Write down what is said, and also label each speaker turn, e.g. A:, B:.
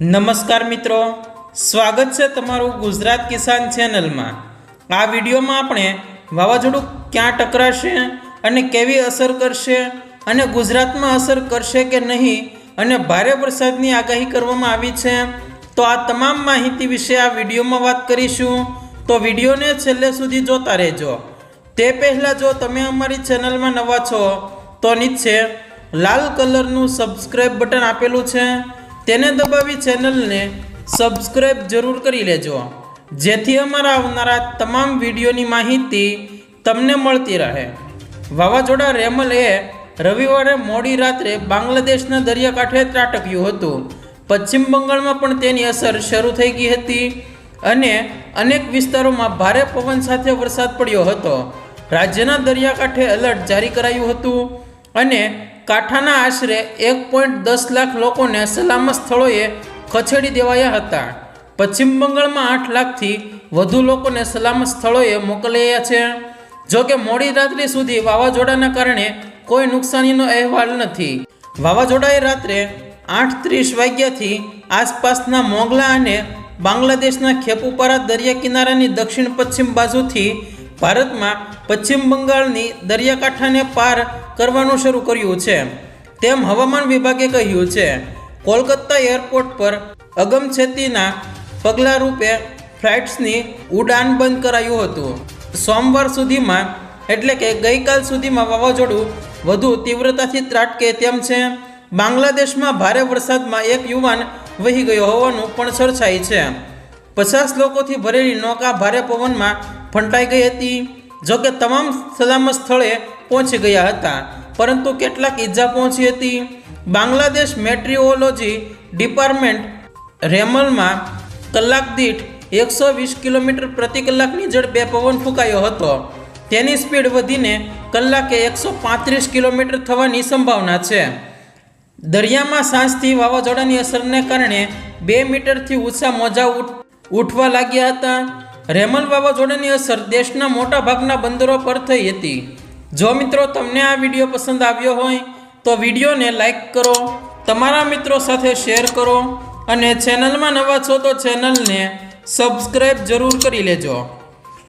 A: નમસ્કાર મિત્રો. સ્વાગત છે તમારું ગુજરાત કિસાન ચેનલમાં. આ વિડીયોમાં આપણે વાવાઝોડું ક્યાં ટકરાશે અને કેવી અસર કરશે અને ગુજરાતમાં અસર કરશે કે નહીં અને ભારે વરસાદની આગાહી કરવામાં આવી છે. તો આ તમામ માહિતી વિશે આ વિડીયોમાં વાત કરીશું. તો વિડીયોને છેલ્લે સુધી જોતા રહેજો. તે પહેલાં જો તમે અમારી ચેનલમાં નવા છો, તો નીચે લાલ કલરનું સબસ્ક્રાઈબ બટન આપેલું છે. તેને દબાવી ચેનલને સબસ્ક્રાઈબ જરૂર કરી લેજો. જેથી અમારા આવનારા તમામ વિડીયોની માહિતી તમને મળતી રહે. વાવાઝોડા રેમલ એ રવિવારે મોડી રાત્રે બાંગ્લાદેશના દરિયાકાંઠે ત્રાટક્યું હતું. પશ્ચિમ બંગાળમાં પણ તેની અસર શરૂ થઈ ગઈ હતી અને અનેક વિસ્તારોમાં ભારે પવન સાથે વરસાદ પડ્યો હતો. રાજ્યના દરિયાકાંઠે એલર્ટ જારી કરાયું હતું અને કાંઠાના આશરે એક પોઈન્ટ દસ લાખ લોકોને સલામત સ્થળોએ ખસેડી દેવાયા હતા. પશ્ચિમ બંગાળમાં આઠ લાખથી વધુ લોકોને સલામત સ્થળોએ મોકલાયા છે. જો કે મોડી રાત્રિ સુધી વાવાઝોડાના કારણે કોઈ નુકસાનીનો અહેવાલ નથી. વાવાઝોડાએ રાત્રે આઠ ત્રીસ વાગ્યાથી આસપાસના મોગલા અને બાંગ્લાદેશના ખેપુપારા દરિયા કિનારાની દક્ષિણ પશ્ચિમ બાજુથી ભારતમાં પશ્ચિમ બંગાળની દરિયાકાંઠાને પાર કરવાનું શરૂ કર્યું છે. તેમ હવામાન વિભાગે કહ્યું છે, કોલકાતા એરપોર્ટ પર અગમછેતીના પગલાં રૂપે ફ્લાઇટ્સની ઉડાન બંધ કરાયું હતું. સોમવાર સુધીમાં, એટલે કે ગઈકાલ સુધીમાં વાવાઝોડું વધુ તીવ્રતાથી ત્રાટકે તેમ છે. બાંગ્લાદેશમાં ભારે વરસાદમાં એક યુવાન વહી ગયો હોવાનું પણ ચર્ચાય છે. પચાસ લોકોથી ભરેલી નૌકા ભારે પવનમાં ફંટાઈ ગઈ હતી. જોકે તમામ સલામત સ્થળે પહોંચી ગયા હતા. પરંતુ કેટલાક ઈજા પહોંચી હતી. બાંગ્લાદેશ મેટ્રિઓલોજી ડિપાર્ટમેન્ટ રેમલમાં કલાક દીઠ એકસો વીસ કિલોમીટર પ્રતિ કલાકની ઝડપે પવન ફૂંકાયો હતો. તેની સ્પીડ વધીને કલાકે એકસો પાંત્રીસ કિલોમીટર થવાની સંભાવના છે. દરિયામાં સાંજથી વાવાઝોડાની અસરને કારણે બે મીટરથી ઊંચા મોજા ઉઠ, ઉઠવા લાગ્યા હતા. રેમલ વાવાઝોડાની અસર દેશના મોટા ભાગના બંદરો પર થઈ હતી. જો મિત્રો તમને આ વીડિયો પસંદ આવ્યો હોય, તો વિડીયોને લાઇક કરો, તમારા મિત્રો સાથે શેર કરો અને ચેનલમાં નવા છો તો ચેનલને સબસ્ક્રાઈબ જરૂર કરી લેજો.